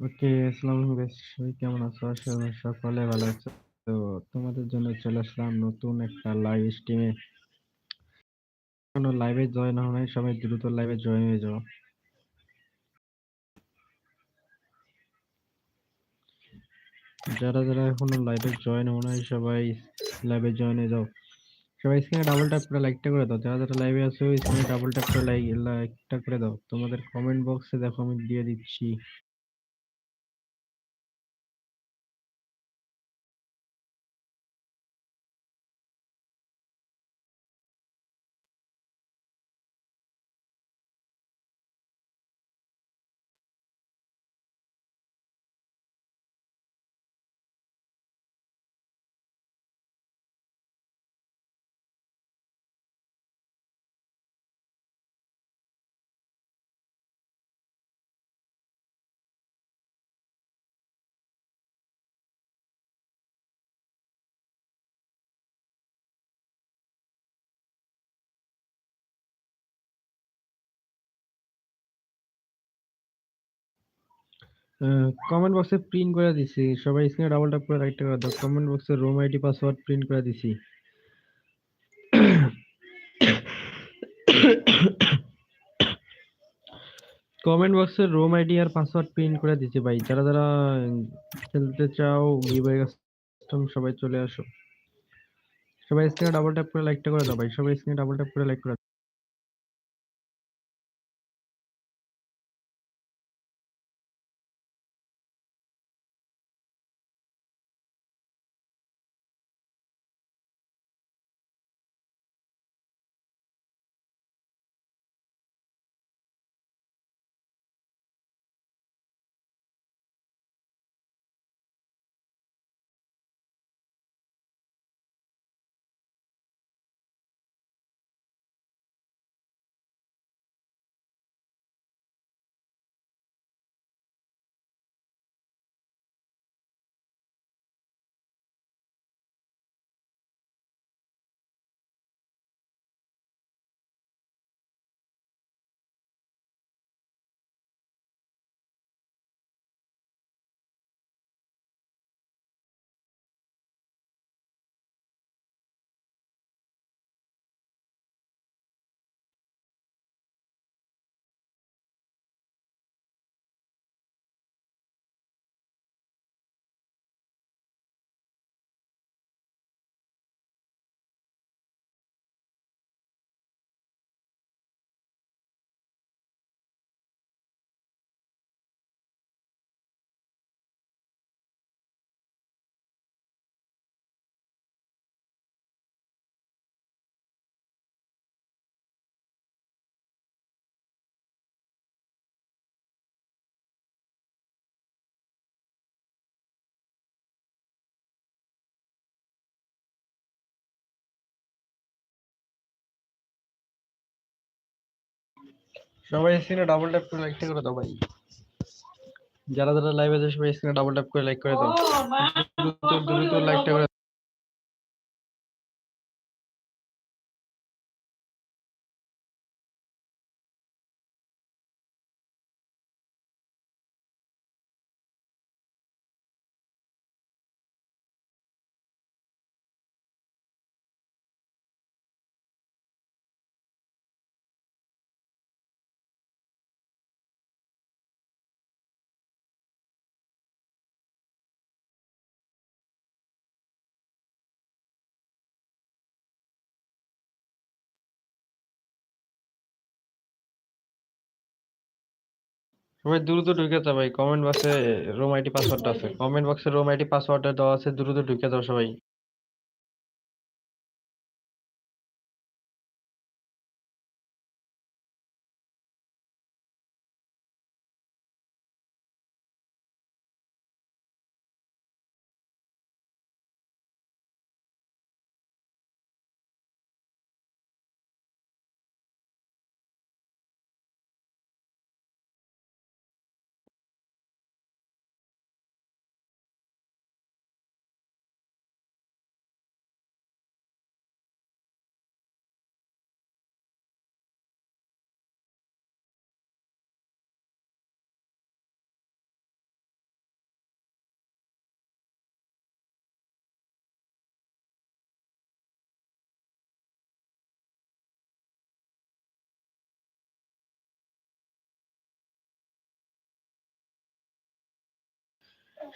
ওকে, আসসালামু আলাইকুম গাইস সবাই কেমন আছো? আশা করি সকলে ভালো আছো। তো তোমাদের জন্য চলে আসলাম নতুন একটা লাইভ স্ট্রিমে। এখনও লাইভে জয়েন হও নাই, সবাই দ্রুত লাইভে জয়েন হয়ে যাও। যারা, যারা এখনও লাইভে জয়েন হও নাই সবাই লাইভে জয়েন হয়ে যাও। সবাই স্ক্রিনে ডাবল ট্যাপ করে লাইকটা করে দাও। যারা, যারা লাইভে আছো স্ক্রিনে ডাবল ট্যাপ করে লাইক লাইকটা করে দাও। তোমাদের কমেন্ট বক্সে দেখো আমি দিয়ে দিচ্ছি। কমেন্ট বক্সে প্রিন্ট করে দিছি। সবাই স্ক্রিনে ডাবল ট্যাপ করে লাইকটা করে দাও। কমেন্ট বক্সে রুম আইডি পাসওয়ার্ড প্রিন্ট করে দিছি। কমেন্ট বক্সে রুম আইডি আর পাসওয়ার্ড প্রিন্ট করে দিছি ভাই। যারা যারা খেলতে চাও গিভওয়ে কাস্টম সবাই চলে আসো। সবাই স্ক্রিনে ডাবল ট্যাপ করে লাইকটা করে দাও ভাই। সবাই স্ক্রিনে ডাবল ট্যাপ করে লাইক করে সবাই স্ক্রিনে ডাবল ট্যাপ করে লাইকটা করে দাও ভাই। যারা যারা লাইভে আছে সবাই স্ক্রিনে ডাবল ট্যাপ করে লাইক করে দাও। দ্রুত লাইকটা করে সবাই দ্রুত ঢুকে যাও ভাই। কমেন্ট বক্সে রুম আইডি পাসওয়ার্ডটা আছে। কমেন্ট বক্সে রুম আইডি পাসওয়ার্ডটা দেওয়া আছে, দ্রুত ঢুকে যাও সবাই।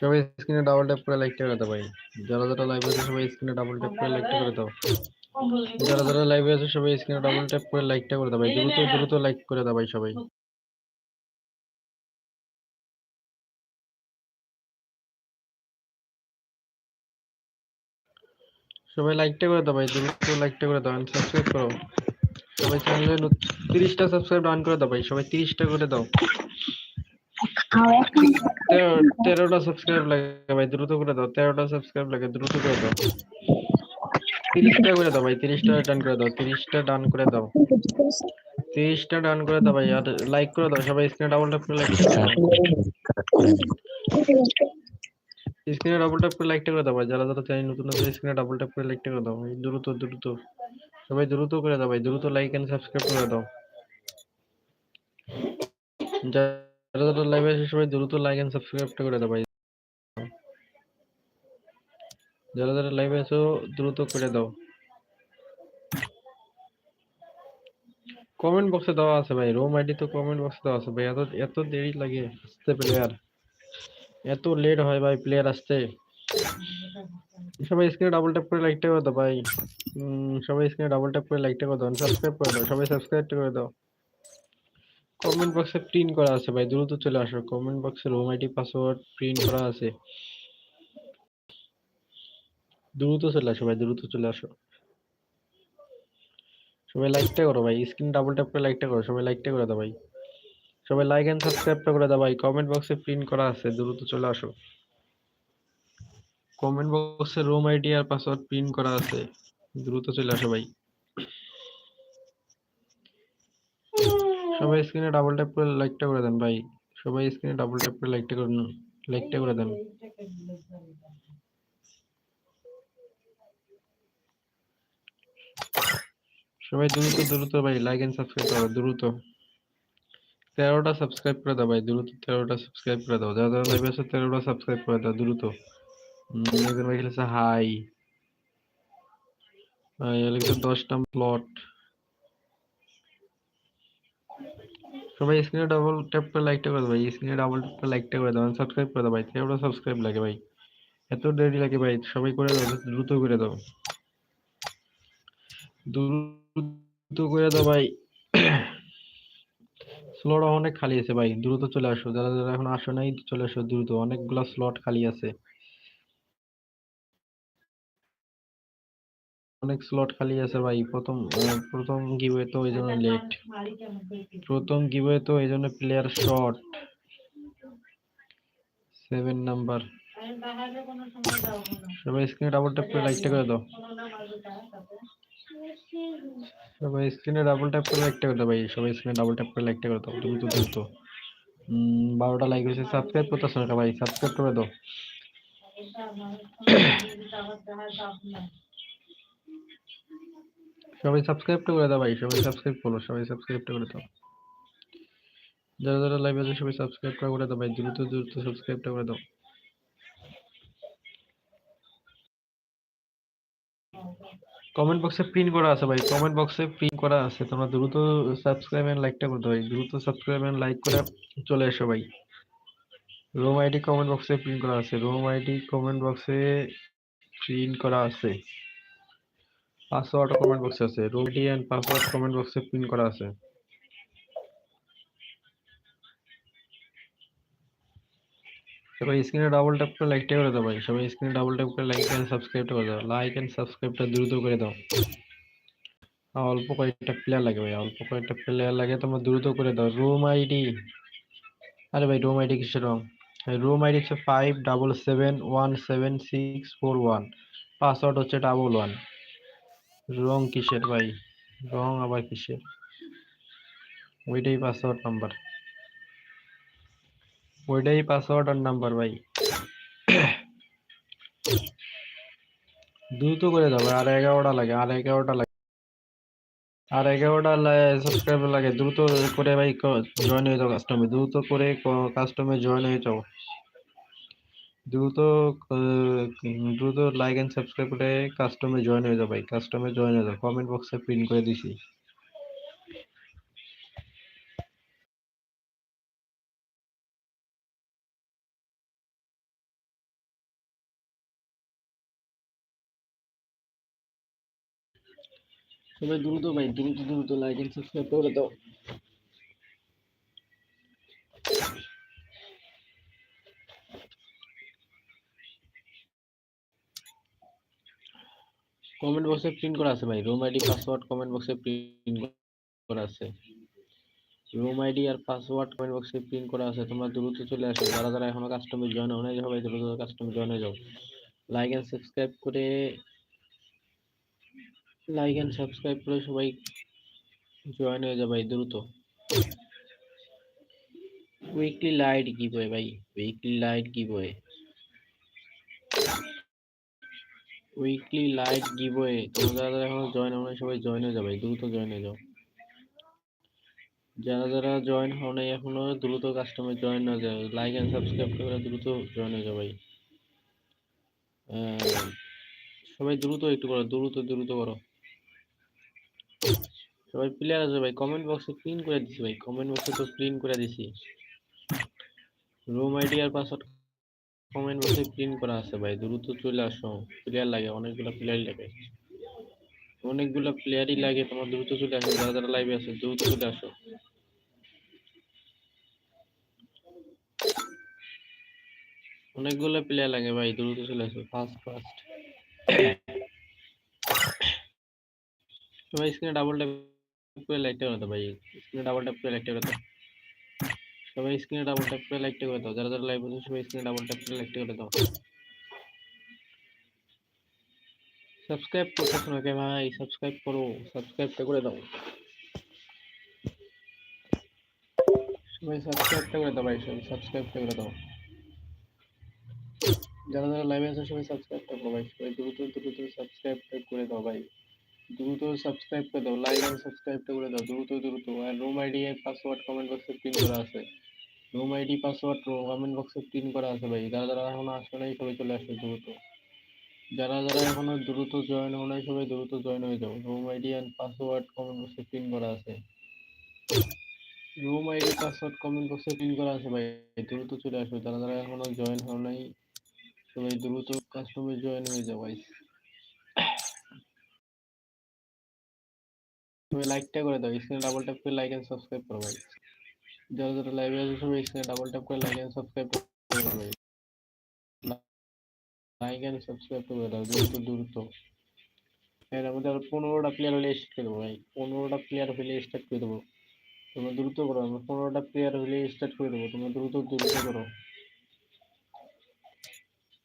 সবাই স্ক্রিনে ডাবল ট্যাপ করে লাইকটা করে দাও ভাই। যারা যারা লাইভে আছে সবাই স্ক্রিনে ডাবল ট্যাপ করে লাইকটা করে দাও। যারা যারা লাইভে আছে সবাই স্ক্রিনে ডাবল ট্যাপ করে লাইকটা করে দাও ভাই। দ্রুত দ্রুত লাইক করে দাও ভাই সবাই। সবাই লাইকটা করে দাও ভাই। দ্রুত লাইকটা করে দাও। সাবস্ক্রাইব করো। সবাই চ্যানেলে তিরিশটা সাবস্ক্রাইব ডান করে দাও ভাই। সবাই তিরিশটা করে দাও। তেরোটা সাবস্ক্রাইব লাগে ভাই, দ্রুত করে দাও, তেরোটা সাবস্ক্রাইব লাগে, দ্রুত করে দাও। তিরিশটা করে দাও ভাই, তিরিশটা ডান করে দাও, তিরিশটা ডান করে দাও। তিরিশটা ডান করে দাও ভাই, আর লাইক করে দাও, সবাই স্ক্রিনে ডাবল ট্যাপ করে লাইক করে স্ক্রিনে ডাবল ট্যাপ করে লাইকটা করে দাও ভাই, যারা যারা চ্যানেল নতুন আছে স্ক্রিনে ডাবল ট্যাপ করে লাইকটা করে দাও ভাই, দ্রুত দ্রুত। সবাই দ্রুত করে দাও ভাই, দ্রুত লাইক এন্ড সাবস্ক্রাইব করে দাও। যারা লাইভে আছে সবাই দ্রুত লাইক এন্ড সাবস্ক্রাইবটা করে দাও ভাই। যারা যারা লাইভে আছো, দ্রুত করে দাও। কমেন্ট বক্সে দেওয়া আছে ভাই রোম আইডি তো কমেন্ট বক্সে দেওয়া আছে ভাই, এত এত দেরি লাগে আসতে প্লেয়ার এত লেট হয় ভাই প্লেয়ার আসতে। সবাই স্ক্রিনে ডাবল ট্যাপ করে লাইকটা করে দাও ভাই। সবাই স্ক্রিনে ডাবল ট্যাপ করে লাইকটা করে দাও সাবস্ক্রাইব করে দাও, সবাই সাবস্ক্রাইব করে দাও। কমেন্ট বক্সে প্রিন্ট করা আছে ভাই, দ্রুত চলে আসো। কমেন্ট বক্সে রোম আইডি পাসওয়ার্ড প্রিন্ট করা আছে। দ্রুত চলে আসো ভাই, দ্রুত চলে আসো। সবাই লাইকটা করো ভাই স্ক্রিন ডাবল ট্যাপ করে লাইকটা করো, সবাই লাইকটা করে দাও ভাই। সবাই লাইক এন্ড সাবস্ক্রাইবটা করে দাও ভাই কমেন্ট বক্সে প্রিন্ট করা আছে, দ্রুত চলে আসো। কমেন্ট বক্সে রুম আইডি আর পাসওয়ার্ড প্রিন্ট করা আছে, দ্রুত চলে আসো ভাই। সবাই স্ক্রিনে ডাবল ট্যাপ করে লাইকটা করে দেন ভাই। সবাই স্ক্রিনে ডাবল ট্যাপ করে লাইকটা করে লাইকটা করে দেন। সবাই দ্রুত দ্রুত ভাই লাইক এন্ড সাবস্ক্রাইব করো দ্রুত। তেরোটা সাবস্ক্রাইব করে দাও ভাই, দ্রুত তেরোটা সাবস্ক্রাইব করে দাও। যারা যারা লাইভে আছে, তেরোটা সাবস্ক্রাইব করে দাও, দ্রুত। একজন ভাই খেলেছে হাই দশটা প্লট সবাই স্ক্রিনে ডাবল ট্যাপ করে লাইকটা করে দাও ভাই। স্ক্রিনে ডাবল ট্যাপ করে লাইকটা করে দাও। সাবস্ক্রাইব করে দাও ভাই। তেরোটা সাবস্ক্রাইব লাগে ভাই। এত দেরি লাগে ভাই। সবাই করে দাও, দ্রুত করে দাও। দ্রুত করে দাও ভাই। স্লট অনেক খালি আছে ভাই। দ্রুত চলে আসো। যারা যারা এখন আসো নাই, চলে আসো দ্রুত। অনেকগুলো স্লট খালি আছে। অনেক স্লট খালি আছে ভাই। প্রথম প্রথম গিভওয়ে তো এই জন্য লেট প্রথম গিভওয়ে তো এই জন্য প্লেয়ার শর্ট সেভেন নাম্বার সবাই স্ক্রিনে ডাবল ট্যাপ করে লাইকটা করে দাও। সবাই স্ক্রিনে ডাবল ট্যাপ করে লাইকটা করে দাও ভাই। সবাই স্ক্রিনে ডাবল ট্যাপ করে লাইকটা করে দাও। দ্রুত দ্রুত উম, বারোটা লাইক হয়েছে। সাবস্ক্রাইব করতেছো না ভাই? সাবস্ক্রাইব করে দাও। সবাই সাবস্ক্রাইব করে দাও ভাই, সবাই সাবস্ক্রাইব করো, সবাই সাবস্ক্রাইব করে দাও। যারা যারা লাইভ আছে, সবাই সাবস্ক্রাইব করে দাও ভাই, দ্রুত দ্রুত সাবস্ক্রাইবটা করে দাও। কমেন্ট বক্সে পিন করা আছে ভাই কমেন্ট বক্সে পিন করা আছে, তোমরা দ্রুত সাবস্ক্রাইব এন্ড লাইকটা করে দাও ভাই, দ্রুত সাবস্ক্রাইব এন্ড লাইক করে চলে এসো ভাই। রুম আইডি কমেন্ট বক্সে পিন করা আছে রুম আইডি কমেন্ট বক্সে পিন করা আছে। পাসওয়ার্ড কমেন্ট বক্সে আছে। Room ID and password comment বক্সে পিন করা আছে। সবাই স্ক্রিনে ডাবল ট্যাপ করে লাইকটা করে দাও ভাই। সবাই স্ক্রিনে ডাবল ট্যাপ করে লাইক এন্ড সাবস্ক্রাইবটা করে দাও। লাইক এন্ড সাবস্ক্রাইবটা দ্রুত করে দাও। অল্প কয়েকটা প্লেয়ার লাগে ভাই। অল্প কয়েকটা প্লেয়ার লাগে তোমরা দ্রুত করে দাও। Room ID. আরে ভাই, রুম আইডি কিসের রং? রুম আইডি হচ্ছে five double seven one seven six four one password হচ্ছে ডাবল ওয়ান রং কিসের ভাই? রং আবার কিসের? ওইটাই পাসওয়ার্ড নাম্বার ওইটাই পাসওয়ার্ড আর নাম্বার ভাই। দ্রুত করে দাও ভাই, আর এগারোটা লাগে, আর এগারোটা লাগে। আর এগারোটা সাবস্ক্রাইবার লাগে, দ্রুত করে ভাই জয়েন হয়ে যাও কাস্টমে দ্রুত করে কাস্টমে জয়েন হয়ে যাও। দ্রুত দ্রুত লাইক অ্যান্ড সাবস্ক্রাইব করে কাস্টমে জয়েন হয়ে যাও ভাই কাস্টমে জয়েন হয়ে যাও কমেন্ট বক্সে পিন করে দিছি তবে দ্রুত ভাই দ্রুত দ্রুত লাইক অ্যান্ড সাবস্ক্রাইব করে দাও কমেন্ট বক্সে প্রিন্ট করা আছে ভাই। রুম আইডি পাসওয়ার্ড কমেন্ট বক্সে প্রিন্ট করা আছে। রুম আইডি আর পাসওয়ার্ড কমেন্ট বক্সে প্রিন্ট করা আছে। তোমরা দ্রুত চলে আসো। যারা যারা এখনও কাস্টমার জয়েন হও নাই সবাই দ্রুত কাস্টমার জয়েন হয়ে যাও। লাইক এন্ড সাবস্ক্রাইব করে লাইক এন্ড সাবস্ক্রাইব করে সবাই জয়েন হয়ে যাও ভাই, দ্রুত। উইকলি লাইট কি বই ভাই উইকলি লাইট কি বই উইকলি লাইট গিভওয়ে তোমরা যারা এখনও জয়েন হও নাই সবাই জয়েন হয়ে যাবে দ্রুত জয়েন হয়ে যাও। যারা যারা জয়েন হও নাই এখনও দ্রুত কাস্টমার জয়েন হয়ে যাও। লাইক এন্ড সাবস্ক্রাইব করে দ্রুত জয়েন হয়ে আহ, সবাই দ্রুত একটু করো দ্রুত দ্রুত করো। সবাই প্লেয়ার আছে ভাই কমেন্ট বক্সে ক্লিন করে দিছি ভাই কমেন্ট বক্সে তো ক্লিন করে দিছি। রুম আইডি আর পাসওয়ার্ড কমেন্ট বক্সে প্রিন্ট করা আছে ভাই, দ্রুত চলে আসো। প্লেয়ার লাগে, অনেকগুলো প্লেয়ারই লাগে। অনেকগুলো প্লেয়ারই লাগে, তোমার দ্রুত চলে আসো, যারা যারা লাইভে আছে, দ্রুত চলে আসো। অনেকগুলো প্লেয়ার লাগে ভাই, দ্রুত চলে আসো ফাস্ট ফাস্ট সবাই স্ক্রিনে ডাবল ট্যাপ করে করে দাও ভাই। স্ক্রিনে ডাবল ট্যাপ করে করে দাও সবাই স্ক্রিনে ডাবল ট্যাপ করে লাইকটা করে দাও। যারা যারা লাইভ আছে সবাই স্ক্রিনে ডাবল ট্যাপ করে লাইকটা করে দাও। সাবস্ক্রাইব করতেছো না কে ভাই? সাবস্ক্রাইব করো। সাবস্ক্রাইবটা করে দাও। সবাই সাবস্ক্রাইবটা করে দাও, ভাই, সবাই সাবস্ক্রাইবটা করে দাও। যারা যারা লাইভে আছে, সবাই সাবস্ক্রাইবটা করো, ভাই। সবাই দ্রুত দ্রুত সাবস্ক্রাইবটা করে দাও, ভাই। দ্রুত সাবস্ক্রাইব করে দাও। লাইক এন্ড সাবস্ক্রাইবটা করে দাও, দ্রুত দ্রুত। আর রুম আইডি আর পাসওয়ার্ড কমেন্ট বক্সে পিন করা আছে। রুম আইডি পাসওয়ার্ড কমেন্ট বক্সে পিন করা আছে ভাই। যারা যারা এখনও আসে নাই, সবাই চলে আসবে দ্রুত। যারা যারা এখনও দ্রুত জয়েন হও নাই, সবাই দ্রুত জয়েন হয়ে যাও। Room ID and password comment বক্সে পিন করা আছে। রুম আইডি পাসওয়ার্ড কমেন্ট বক্সে পিন করা আছে ভাই। দ্রুত চলে আসো যারা যারা এখনও জয়েন হও নাই, সবাই দ্রুত কাস্টমার জয়েন হয়ে যাও ভাই তুমি লাইকটা করে দাও। স্ক্রিনে ডাবল ট্যাপ করে লাইক এন্ড সাবস্ক্রাইব করো ভাই। যারা যারা লাইভে আছে সবাই স্ক্রিনে ডাবল ট্যাপ করে like and subscribe like and subscribe করে দাও দ্রুত দ্রুত। এর মধ্যে আর পনেরোটা প্লেয়ার হলে স্টার্ট করে দেবো ভাই। পনেরোটা প্লেয়ার হলে স্টার্ট করে দেবো। তোমরা দ্রুত করো, আমরা পনেরোটা প্লেয়ার হলে স্টার্ট করে দেবো। তোমরা দ্রুত দ্রুত করো।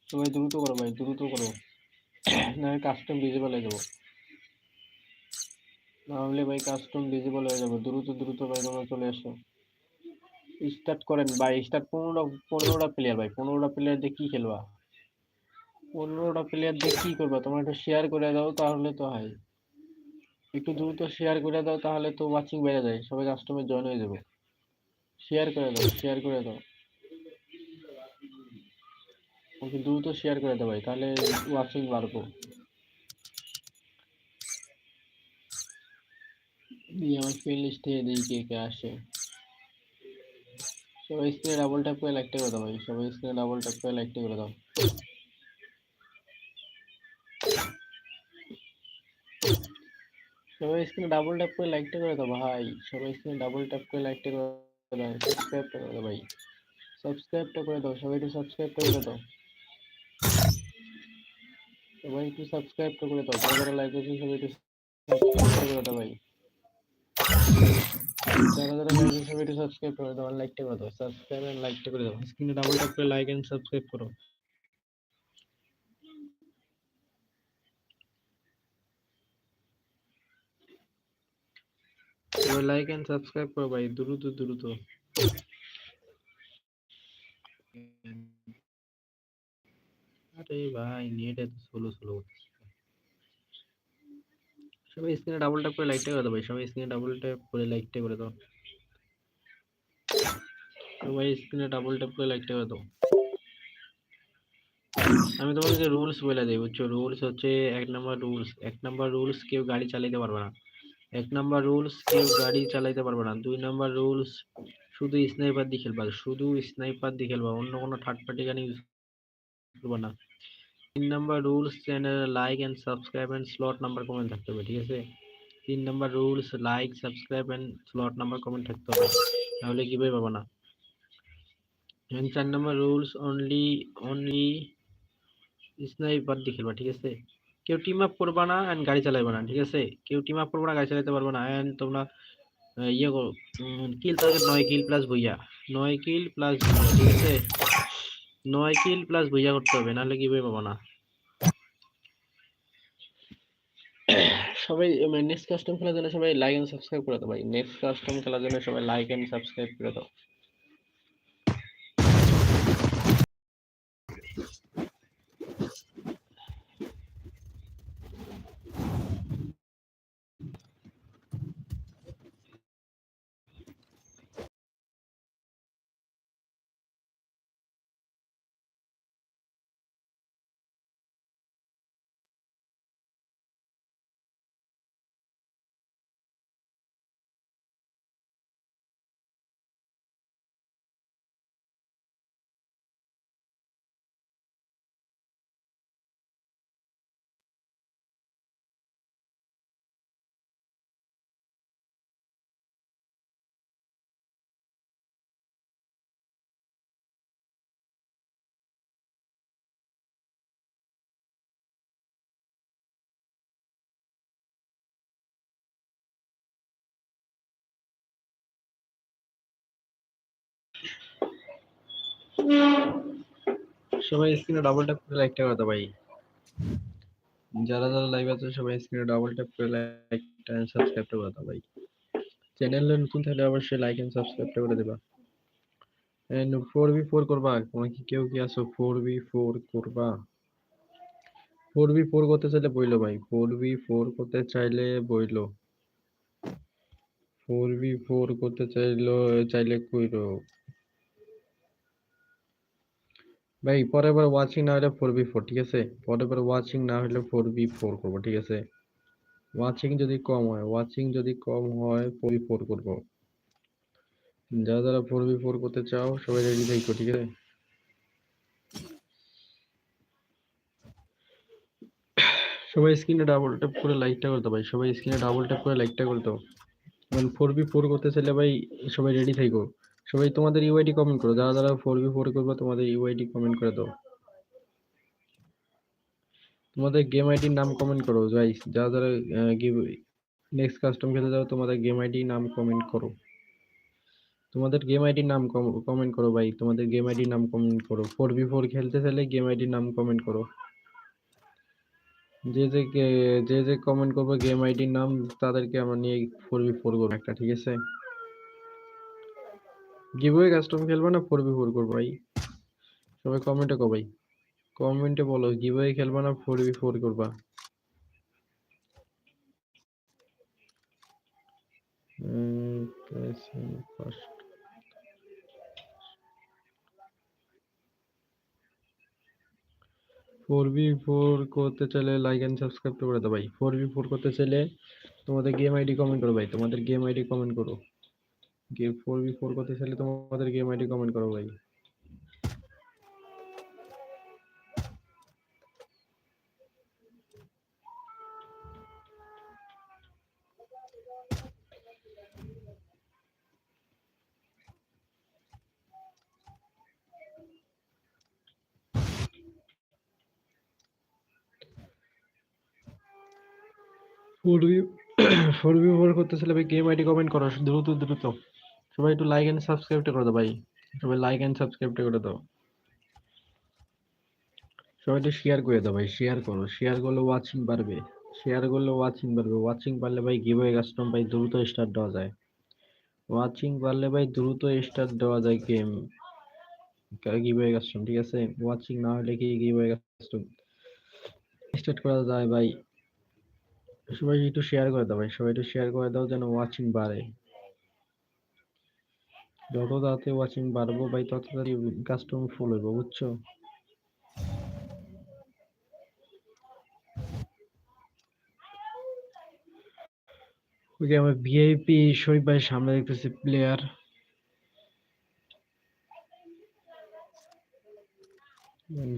সবাই দ্রুত করো ভাই, দ্রুত করো। না কাস্টম ডিজেবল হয়ে যাব। নাহলে ভাই কাস্টম ডিজেবল হয়ে যাবে। দ্রুত দ্রুত ভাই তোমরা চলে আসো স্টার্ট করেন ভাই স্টার্ট পনেরোটা পনেরোটা প্লেয়ার ভাই, পনেরোটা প্লেয়ার দিয়ে কি খেলবা? পনেরোটা প্লেয়ার দিয়ে কি করবা? তোমরা একটু শেয়ার করে দাও তাহলে তো হয়। একটু দ্রুত শেয়ার করে দাও তাহলে তো ওয়াচিং বেড়ে যায়, সবাই কাস্টমার জয়েন হয়ে যাবে। শেয়ার করে দাও শেয়ার করে দাও। ওকে দ্রুত শেয়ার করে দাও ভাই, তাহলে ওয়াচিং বাড়বো। দিয়ে আমার ফ্রেন্ড লিস্টে দেখি কে কে আসে। সবাই স্ক্রিনে ডাবল ট্যাপ করে লাইকটা করে দাও ভাই। সবাই স্ক্রিনে ডাবল ট্যাপ করে লাইকটা করে দাও। সবাই স্ক্রিনে ডাবল ট্যাপ করে লাইকটা করে দাও ভাই। সবাই স্ক্রিনে ডাবল ট্যাপ করে লাইকটা করে দাও। সাবস্ক্রাইবটা করে দাও ভাই। সাবস্ক্রাইবটা করে দাও। সবাই একটু সাবস্ক্রাইবটা করে দাও। সবাই একটু সাবস্ক্রাইবটা করে দাও। যারা লাইক আছে সবাই একটু সাবস্ক্রাইবটা করে দাও ভাই। লাইক এন্ড সাবস্ক্রাইব করো ভাই দ্রুত দ্রুত। আরে ভাই নেট এত স্লো স্লো সবাই স্ক্রিনে ডাবল ট্যাপ করে লাইকটা করে দাও ভাই সবাই স্ক্রিনে ডাবল ট্যাপ করে লাইকটা করে দাও। সবাই স্ক্রিনে ডাবল ট্যাপ করে লাইকটা করে দাও। আমি তোমাদেরকে রুলস বলে দিই, বুঝছ? রুলস হচ্ছে এক নাম্বার রুলস এক নাম্বার রুলস কেউ গাড়ি চালাতে পারবে না। এক নাম্বার রুলস কেউ গাড়ি চালাতে পারবে না। দুই নাম্বার রুলস শুধু স্নাইপার দিয়ে খেলবা, শুধু স্নাইপার দিয়ে খেলবা, অন্য কোনো থার্ড পার্টি গান ইউজ করবা না। তিন number rules channel like and subscribe and slot number comment থাকতে হবে, ঠিক আছে? তিন number rules like subscribe and slot number comment থাকতে হবে তাহলে কীভাবে পাবো না? চার number rules only only sniper দিয়ে খেলবা, ঠিক আছে? কেউ টিম আপ করবা না এন্ড গাড়ি চালাইবা না, ঠিক আছে? কেউ টিম আপ করবা না, গাড়ি চালাতে পারবে না এন্ড তোমরা ইয়ে কিল টার্গেট নয় কিল প্লাস ভুইয়া, নয় কিল প্লাস ঠিক আছে? নয় কিল প্লাস বুঝা করতে হবে, নাহলে কীভাবে পাবো না? সবাই নেক্সট কাস্টম খেলার জন্য সবাই লাইক এন্ড সাবস্ক্রাইব করে দাও ভাই। নেক্সট কাস্টম খেলার জন্য সবাই লাইক এন্ড সাবস্ক্রাইব করে দাও। সবাই স্ক্রিনে ডাবল ট্যাপ করে লাইকটা করে দাও ভাই। যারা যারা লাইভ আছে, সবাই স্ক্রিনে ডাবল ট্যাপ করে লাইকটা এন্ড সাবস্ক্রাইবটা করে দাও ভাই। চ্যানেলে নতুন থাকলে অবশ্যই লাইক এন্ড সাবস্ক্রাইবটা করে দেবা। এন্ড ফোর বি ফোর করবা। তোমার কি কেউ কি আছো? ফোর বি ফোর করবা। ফোর বি ফোর করতে চাইলে বইলো ভাই। ফোর বি ফোর করতে চাইলে বইলো। ফোর বি ফোর করতে চাইলো, চাইলে কইরো। ভাই, পরের বার ওয়াচিং না হলে ফোর বি ফোর ঠিক আছে? পরের বার ওয়াচিং না হলে ফোর বি ফোর করব, ঠিক আছে? ওয়াচিং যদি কম হয় ওয়াচিং যদি কম হয় ফোর বি ফোর করব। যারা যারা ফোর বি ফোর করতে চাও, সবাই রেডি থাকো, ঠিক আছে? সবাই স্ক্রিনে ডাবল ট্যাপ করে লাইকটা করতে ভাই, সবাই স্ক্রিনে ডাবল ট্যাপ করে লাইকটা করতে ফোর বি ফোর করতে চাইলে ভাই, সবাই রেডি থাকো। সবাই তোমাদের ইউআইডি কমেন্ট করো। যারা যারা ফোর বি ফোর করবে, তোমাদের ইউআইডি কমেন্ট করে দাও। তোমাদের গেম আইডির নাম কমেন্ট করো। ভাই যারা যারা নেক্সট কাস্টম খেলতে যাও, তোমাদের গেম আইডি নাম কমেন্ট করো। তোমাদের গেম আইডির নাম কমেন্ট করো ভাই। তোমাদের গেম আইডির নাম কমেন্ট করো। ফোর বি ফোর খেলতে চাইলে গেম আইডির নাম কমেন্ট করো। যে যে যে যে কমেন্ট করবে গেম আইডির নাম, তাদেরকে আমরা নিয়ে ফোর বি ফোর করব একটা, ঠিক আছে? গিভওয়ে কাস্টম খেলবে না ফোর বি ফোর করব? ভাই সবাই কমেন্টে কো ভাই। কমেন্টে বলো গিভওয়ে খেলবে না ফোর বি ফোর করবা? উম, ফোর বি ফোর করতে চাইলে লাইক এন্ড সাবস্ক্রাইব করে দাও ভাই। ফোর বি ফোর করতে চাইলে তোমাদের গেম আইডি কমেন্ট করো ভাই। তোমাদের গেম আইডি কমেন্ট করো। গেম ফোর বি ফোর করতে চাইলে তোমাদের গেম আইডি কমেন্ট করো ভাই। Four B four B four করতে চাইলে ভাই গেম আইডি কমেন্ট করো, দ্রুত দ্রুত। সবাই একটু লাইক এন্ড সাবস্ক্রাইবটা করে দাও ভাই। সবাই লাইক এন্ড সাবস্ক্রাইবটা করে দাও। সবাই একটু শেয়ার করে দাও ভাই শেয়ার করো। শেয়ার করলে ওয়াচিং বাড়বে। শেয়ার করলে ওয়াচিং বাড়বে। ওয়াচিং বাড়লে ভাই গিভওয়ে কাস্টম ভাই দ্রুত স্টার্ট দেওয়া যায়। ওয়াচিং বাড়লে ভাই দ্রুত স্টার্ট দেওয়া যায় গেম গিভওয়ে কাস্টম ঠিক আছে? ওয়াচিং না হলে কি গিভওয়ে কাস্টম স্টার্ট করা যায় ভাই। সবাই একটু শেয়ার করে দাও ভাই। সবাই একটু শেয়ার করে দাও যেন ওয়াচিং বাড়ে। যত তাড়াতাড়ি ওয়াচিং বাড়বো ভাই, তত তাড়াতাড়ি কাস্টম ফুল হইব, বুঝছ? ওকে আমার ভিআইপি শরীফ ভাই সামনে দেখতেছি প্লেয়ার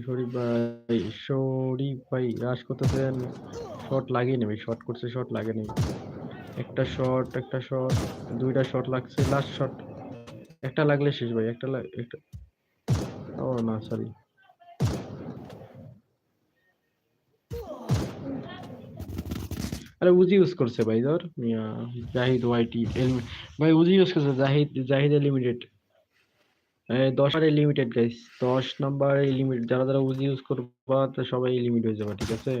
শরীফ ভাই শরীফ ভাই রাশ করতেছেন শট লাগিয়ে নেবে শট করছে শট লাগে নেই। একটা শট একটা শট দুইটা শট লাগছে লাস্ট শট একটা লাগলে শেষ ভাই, একটা একটা ও না সরি আরে উজি ইউজ করছে ভাই, ধর। জাহিদ ওয়াইটি ভাই উজি ইউজ করছে জাহিদ জাহিদ লিমিটেড দশ নাম্বারে লিমিটেড গাইস দশ নাম্বারে লিমিট যারা যারা উজি ইউজ করবা, তো সবাই লিমিট হয়ে যাবা, ঠিক আছে?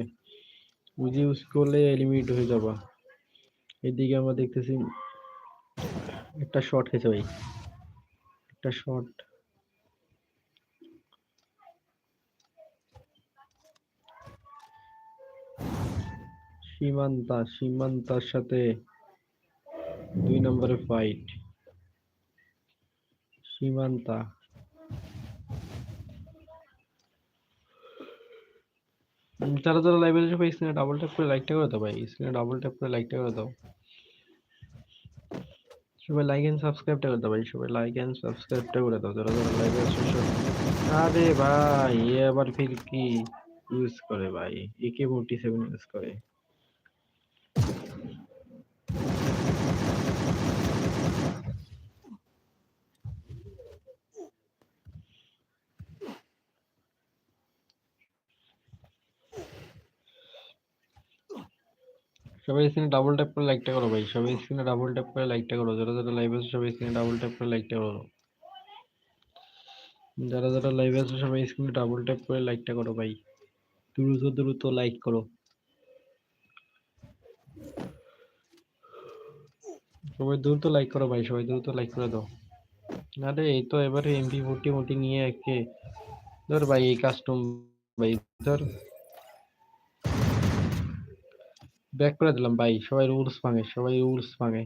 উজি ইউজ করলে লিমিট হয়ে যাবা। এদিকে আমরা দেখতেছি, একটা শর্ট খেয়েছে ভাই। একটা শট সীমান্তা সীমান্তার সাথে দুই নম্বরে ফাইট সীমান্তা। উম, যারা লাইভে সবাই স্ক্রিনে ডাবল ট্যাপ করে লাইকটা করে দাও ভাই। স্ক্রিনে ডাবল ট্যাপ করে লাইকটা করে দাও। সবাই লাইক এন্ড সাবস্ক্রাইবটা করে দাও ভাই, সবাই লাইক এন্ড সাবস্ক্রাইবটা করে দাও, যারা যারা সব আরে ভাই, এ আবার ফির কি ইউজ করে ভাই? একে ফোর্টি সেভেন ইউজ করে। সবাই স্ক্রিনে ডাবল ট্যাপ করে লাইকটা করো ভাই। সবাই স্ক্রিনে ডাবল ট্যাপ করে লাইকটা করো। যারা যারা লাইভে আছো সবাই স্ক্রিনে ডাবল ট্যাপ করে লাইকটা করো। যারা যারা লাইভে আছো সবাই স্ক্রিনে ডাবল ট্যাপ করে লাইকটা করো ভাই। দ্রুত দ্রুত লাইক করো। সবাই দ্রুত লাইক করো ভাই, সবাই দ্রুত লাইক করে দাও। আরে এই তো এবারে এমপি ফোর্টি মোটি নিয়ে একে। ধর ভাই এই কাস্টম ভাই, ধর ব্যাক করে দিলাম ভাই সবাই রুলস ভাঙে, সবাই রুলস ভাঙে।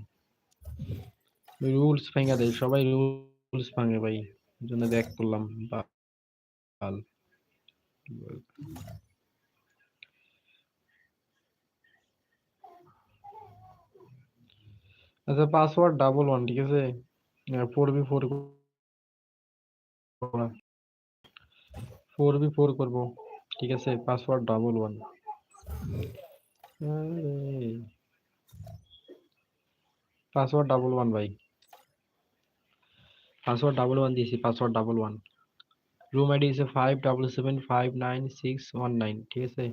রুলস ভাঙা দেয়, সবাই রুলস ভাঙে ভাই। জন্য ব্যাক করলাম বাল আচ্ছা পাসওয়ার্ড ডাবল ওয়ান ঠিক আছে? Four B four four B four করব, ঠিক আছে? Password double one password double one ভাই পাসওয়ার্ড ডাবল ওয়ান দিয়েছি password double one room ID আছে five double seven five nine six one nine ঠিক আছে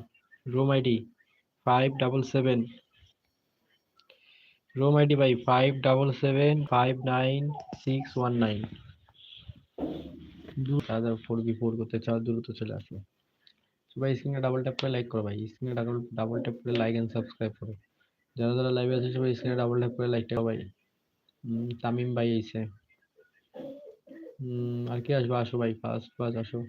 room ID five double seven room ID ভাই five double seven five nine six one nine দাদা four B four করতে চাও দ্রুত চলে আসো সবাই স্ক্রিনে ডাবল ট্যাপ করে লাইক করো ভাই স্ক্রিনে ডাবল ডাবল ট্যাপ করে লাইক এন্ড সাবস্ক্রাইব করো। যারা যারা লাইভে আছে সবাই স্ক্রিনে ডাবল ট্যাপ করে লাইকটা ভাই। তামিম ভাই উম, আর কি আসবে? আসো ভাই ফার্স্ট বাস আসো।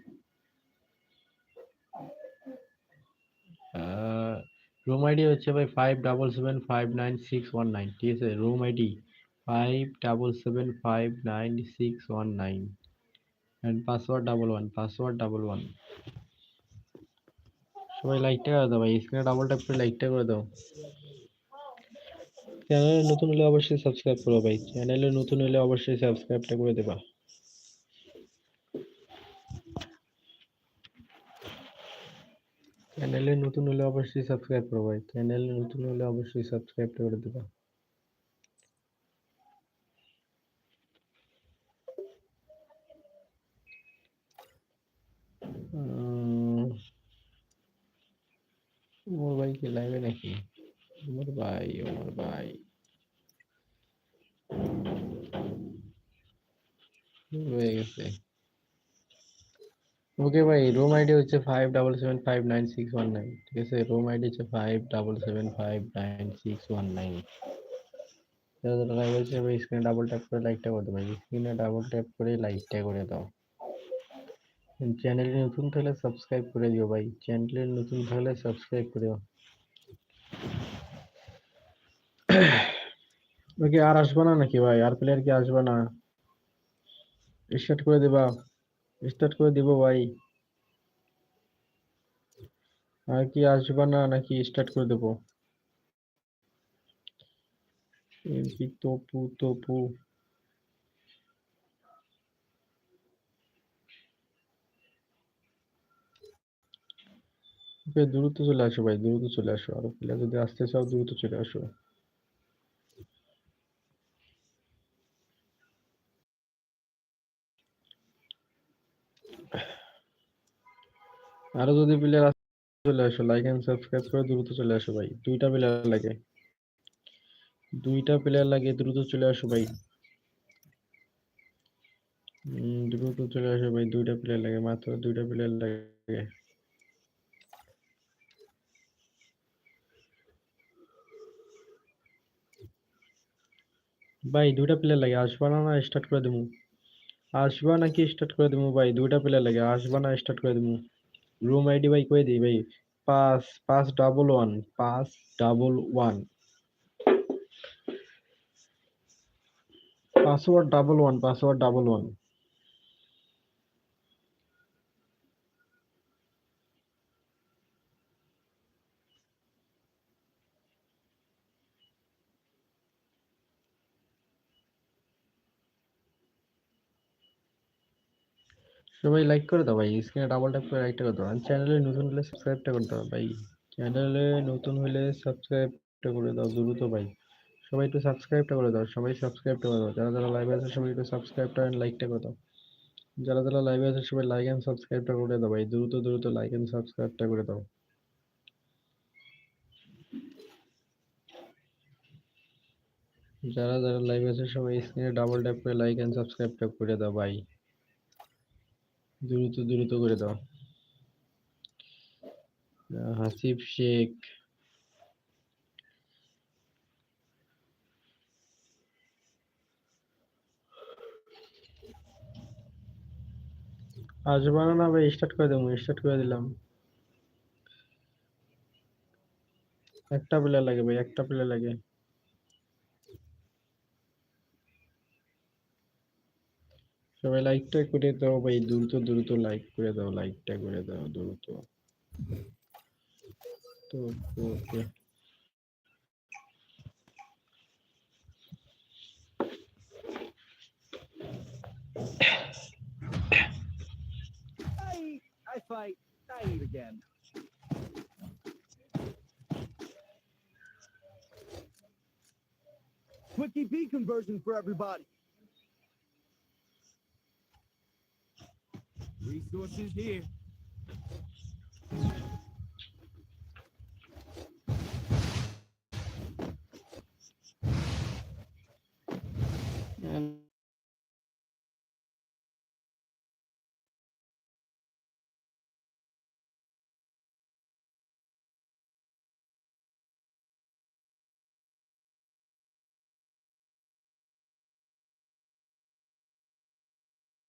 রুম আইডি হচ্ছে ভাই five double seven five nine six one nine ঠিক আছে? Room ID five double seven five nine six one nine and password double one password double one সবাই লাইকটা করে দাও ভাই স্ক্রিনে ডাবল ট্যাপ করে লাইকটা করে দাও। চ্যানেলে নতুন হলে অবশ্যই সাবস্ক্রাইব করো ভাই চ্যানেলে নতুন হলে অবশ্যই সাবস্ক্রাইবটা করে দেবা। চ্যানেলে নতুন হলে অবশ্যই সাবস্ক্রাইব করো ভাই চ্যানেলে নতুন হলে অবশ্যই সাবস্ক্রাইবটা করে দেবা। ওমর ভাই কি লাইভে নাকি? ওমর ভাই ওমর ভাই হয়ে গেছে। ওকে ভাই রুম আইডি হচ্ছে five double seven five nine six one nine ঠিক আছে? রুম আইডি হচ্ছে five double seven five nine six one nine যারা যারা লাইভ আছে স্ক্রিনে ডাবল ট্যাপ করে লাইকটা করে দাও স্ক্রিনে ডাবল ট্যাপ করে লাইকটা করে দাও। চ্যানেলে নতুন থাকলে সাবস্ক্রাইব করে দিও ভাই। চ্যানেলে নতুন থাকলে সাবস্ক্রাইব করে দিও। ওকে, আর আসবে না নাকি ভাই? আর প্লেয়ার কি আসবে না? স্টার্ট করে দিবা। স্টার্ট করে দিব ভাই। আর কি আসবে না নাকি স্টার্ট করে দেবো? তপু তপু। ওকে দ্রুত চলে আসো ভাই, দ্রুত চলে আসো। আরও প্লেয়ার যদি আসতে চাও, দ্রুত চলে আসো। আরও যদি প্লেয়ার চলে আসো লাইক এন্ড সাবস্ক্রাইব করে দ্রুত চলে আসো ভাই। দুইটা প্লেয়ার লাগে। দুইটা প্লেয়ার লাগে, দ্রুত চলে আসো ভাই। দ্রুত চলে আসো ভাই। দুইটা প্লেয়ার লাগে, মাত্র দুইটা প্লেয়ার লাগে। ভাই, দুইটা প্লেয়ার লাগে আসবা না স্টার্ট করে দেবো আসবা নাকি স্টার্ট করে দেবো ভাই? দুইটা প্লেয়ার লাগে আসবা না স্টার্ট করে দেবো রুম আইডি ভাই কয়ে দিই ভাই? পাঁচ পাঁচ ডাবল ওয়ান পাঁচ double one password double one password double one সবাই লাইক করে দাও ভাই স্ক্রিনে ডাবল ট্যাপ করে লাইকটা করে দাও। আর চ্যানেলে নতুন হলে সাবস্ক্রাইবটা করে দাও ভাই। চ্যানেলে নতুন হলে সাবস্ক্রাইবটা করে দাও দ্রুত ভাই। সবাই একটু সাবস্ক্রাইবটা করে দাও, সবাই সাবস্ক্রাইবটা করে দাও। যারা যারা লাইভে আছে সবাই একটু সাবস্ক্রাইবটা এন্ড লাইকটা করে দাও। যারা যারা লাইভে আছে সবাই লাইক এন্ড সাবস্ক্রাইবটা করে দাও ভাই, দ্রুত দ্রুত লাইক এন্ড সাবস্ক্রাইবটা করে দাও। যারা যারা লাইভে আছে সবাই স্ক্রিনে ডাবল ট্যাপ করে লাইক এন্ড সাবস্ক্রাইবটা করে দাও ভাই। দ্রুত দ্রুত করে দাও। হাসিব শেখ। আসবে না, ভাই স্টার্ট করে দেবো স্টার্ট করে দিলাম। একটা প্লেয়ার লাগে, ভাই, একটা প্লেয়ার লাগে। সবাই লাইকটা করে দাও ভাই দ্রুত দ্রুত লাইক করে দাও লাইকটা করে দাও দ্রুত তো ওকে I eat, I fight, I eat again. Quickie B conversion for everybody. Resources here.